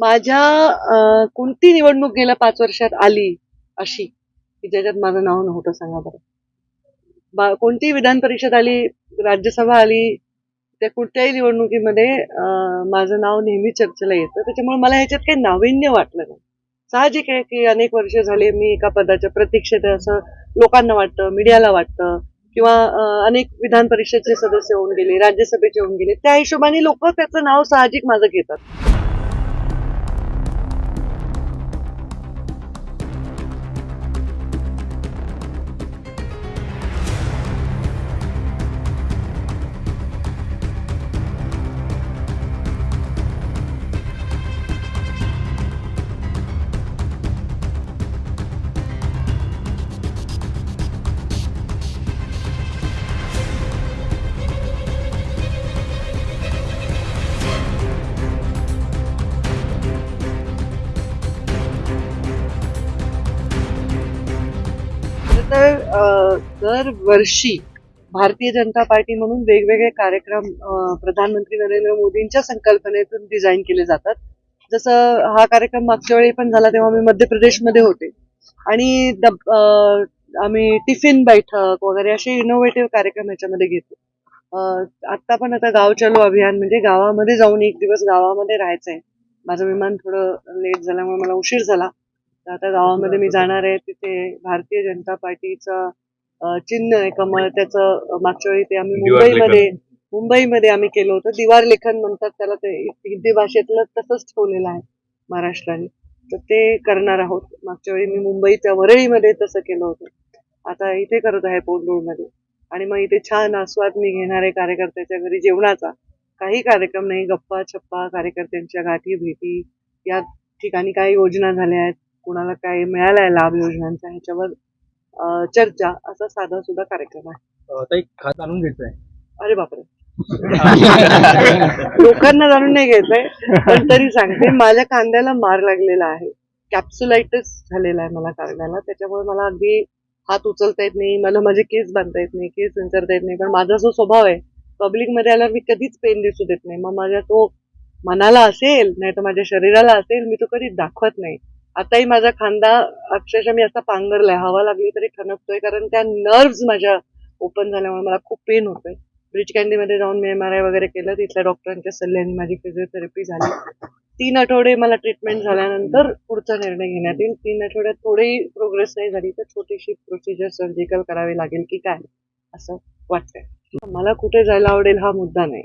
माझ्या कोणती निवडणूक गेल्या पाच वर्षात आली अशी? की ज्याच्यात माझं नाव नव्हतं सांगा बरं. बा- कोणती विधान परिषद आली राज्यसभा आली त्या कुठल्याही निवडणुकीमध्ये माझं नाव नेहमी चर्चेला येतं. त्याच्यामुळे मला ह्याच्यात काही नाविन्य वाटलं नाही. साहजिक आहे की अनेक वर्ष झाले मी एका पदाच्या प्रतीक्षेत असं लोकांना वाटतं मीडियाला वाटतं किंवा अनेक विधान परिषदचे सदस्य होऊन गेले राज्यसभेचे होऊन गेले. त्या हिशोबाने लोक त्याचं नाव साहजिक माझं घेतात. तर दरवर्षी भारतीय जनता पार्टी म्हणून वेगवेगळे कार्यक्रम प्रधानमंत्री नरेंद्र मोदींच्या संकल्पनेतून डिझाईन केले जातात. जसं हा कार्यक्रम मागच्या वेळी पण झाला तेव्हा मी मध्य प्रदेशमध्ये होते. आणि आम्ही टिफिन बैठक वगैरे असे इनोव्हेटिव्ह कार्यक्रम याच्यामध्ये घेतो. आत्ता पण आता गाव चलो अभियान म्हणजे गावामध्ये जाऊन एक दिवस गावामध्ये राहायचं आहे माझं विमान थोडं लेट झाल्यामुळे मला उशीर झाला. तर आता गावामध्ये मी जाणार आहे तिथे भारतीय जनता पार्टीचं अं, चिन्ह आहे कमळ त्याचं मागच्या वेळी ते आम्ही दिवार. मुंबईमध्ये मुंबईमध्ये आम्ही केलं होतं. दिवार लेखन म्हणतात त्याला ते हिंदी भाषेतलं तसंच ठेवलेलं आहे महाराष्ट्राने. तर ते करणार आहोत. मागच्या वेळी मी मुंबईच्या वरळीमध्ये तसं केलं होतं. आता इथे करत आहे पोंडूरमध्ये आणि मग इथे छान आस्वाद मी घेणार आहे कार्यकर्त्याच्या घरी जेवणाचा. काही कार्यक्रम नाही गप्पा छप्पा कार्यकर्त्यांच्या गाठी भेटी या ठिकाणी काय योजना झाल्या आहेत. कुणाला काय मिळालाय लाभ योजनांचा ह्याच्यावर चर्चा असा साधा सुद्धा कार्यक्रम आहे. जाणून घ्यायचंय. अरे बापरे. लोकांना जाणून नाही घ्यायचंय पण तरी सांगते माझ्या कांद्याला मार लागलेला आहे. कॅप्सुलायटिस झालेला आहे मला कांद्याला त्याच्यामुळे मला अगदी हात उचलता येत नाही मला माझे केस बांधता येत नाही केस विंचरता येत नाही पण माझा जो स्वभाव आहे पब्लिकमध्ये आल्यावर मी कधीच पेन दिसू देत नाही. मग माझ्या तो मनाला असेल नाही तर माझ्या शरीराला असेल मी तो कधीच दाखवत नाही. आताही माझा खांदा अक्षरशः मी असा पांघरलाय. हवा लागली तरी ठणकतोय कारण त्या नर्व्स माझ्या ओपन झाल्यामुळे मला खूप पेन होतोय. ब्रिज कॅन्डीमध्ये जाऊन मी एम आर आय वगैरे केलं तिथल्या डॉक्टरांच्या सल्ल्याने माझी फिजिओथेरपी झाली. तीन आठवडे मला ट्रीटमेंट झाल्यानंतर पुढचा निर्णय घेण्यात येईल. तीन आठवड्यात थोडीही प्रोग्रेस नाही झाली तर छोटीशी प्रोसिजर सर्जिकल करावी लागेल की काय असं वाटतंय. मला कुठे जायला आवडेल हा मुद्दा नाही.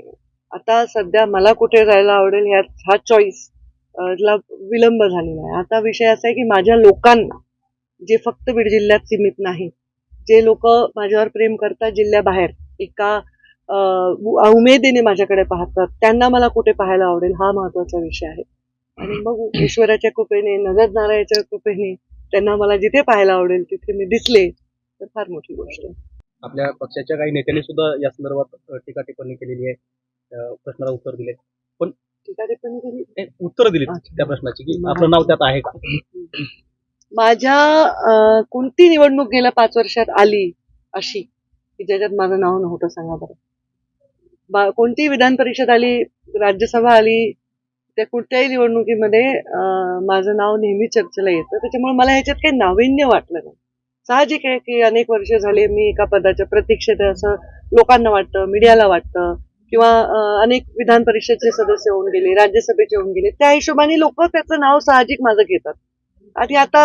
आता सध्या मला कुठे जायला आवडेल ह्या हा चॉईस ला विलंब झालेला आहे. आता विषय असा आहे की माझ्या लोकांना जे फक्त बीड जिल्ह्यात सीमित नाही जे लोक माझ्यावर प्रेम करतात जिल्ह्याबाहेर एका उमेदीने माझ्याकडे पाहतात त्यांना मला कुठे पाहायला आवडेल हा महत्त्वाचा विषय आहे. आणि मग ईश्वराच्या कृपेने नजर नारायणाच्या कृपेने त्यांना मला जिथे पाहायला आवडेल तिथे मी दिसले तर फार मोठी गोष्ट आहे. आपल्या पक्षाच्या काही नेत्यांनी सुद्धा या संदर्भात टीका टिप्पणी केलेली आहे. प्रश्नाला उत्तर दिले पण उत्तर दिली. त्या प्रश्नाची की आपलं नाव त्यात आहे का? माझ्या कोणती निवडणूक गेल्या पाच वर्षात आली अशी? की ज्याच्यात माझं नाव नव्हतं सांगा बरं. कोणती विधान परिषद आली राज्यसभा आली त्या कुठल्याही निवडणुकीमध्ये माझं नाव नेहमी चर्चेला येतं. त्याच्यामुळे मला ह्याच्यात काही नाविन्य वाटलं नाही. साहजिक आहे की अनेक वर्ष झाले मी एका पदाच्या प्रतीक्षेत आहे असं लोकांना वाटतं मीडियाला वाटतं. किंवा अनेक विधान परिषदचे सदस्य होऊन गेले राज्यसभेचे होऊन गेले त्या हिशोबाने लोक त्याचं नाव साहजिक माझं घेतात. आणि आता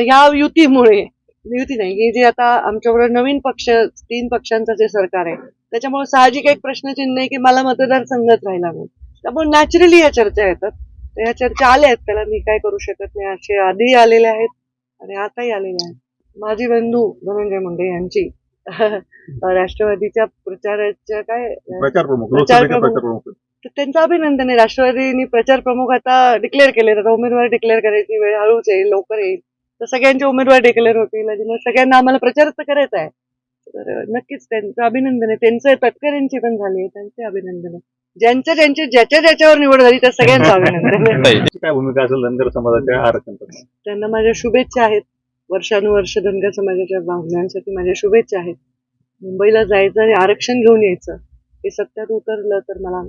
ह्या युतीमुळे युती नाही हे जे आता आमच्याबरोबर नवीन पक्ष तीन पक्षांचं जे सरकार आहे त्याच्यामुळे साहजिक एक प्रश्नचिन्ह आहे की मला मतदारसंघात राहिला नाही त्यामुळे नॅचरली या चर्चा येतात. तर या चर्चा आल्या आहेत त्याला मी काय करू शकत नाही असे आधी आलेले आहेत आणि आताही आलेले आहेत. माझी बंधू धनंजय मुंडे यांची राष्ट्रवादीच्या प्रचाराच्या काय प्रचार प्रमुख प्रचार प्रमुख. तर त्यांचं अभिनंदन आहे. राष्ट्रवादीनी प्रचार प्रमुख आता डिक्लेअर केले आता उमेदवार डिक्लेअर करायची वेळ हळूच येईल लवकर येईल. तर सगळ्यांचे उमेदवार डिक्लेअर होतील आणि मग सगळ्यांना आम्हाला प्रचार तर करायचा आहे. तर नक्कीच त्यांचं अभिनंदन आहे. त्यांचं तटकऱ्यांची पण झाली त्यांचे अभिनंदन आहे. ज्यांच्या ज्यांची ज्याच्या ज्याच्यावर निवड झाली त्या सगळ्यांचं अभिनंदन आहे. काय भूमिका असेल धनगर समाजाच्या आरक्षण त्यांना माझ्या शुभेच्छा आहेत. वर्षानुवर्ष धनगर समाजाच्या भावनांसाठी माझ्या शुभेच्छा आहेत मुंबईला जायचं आणि आरक्षण घेऊन यायचं हे सत्यात उतरलं तर मला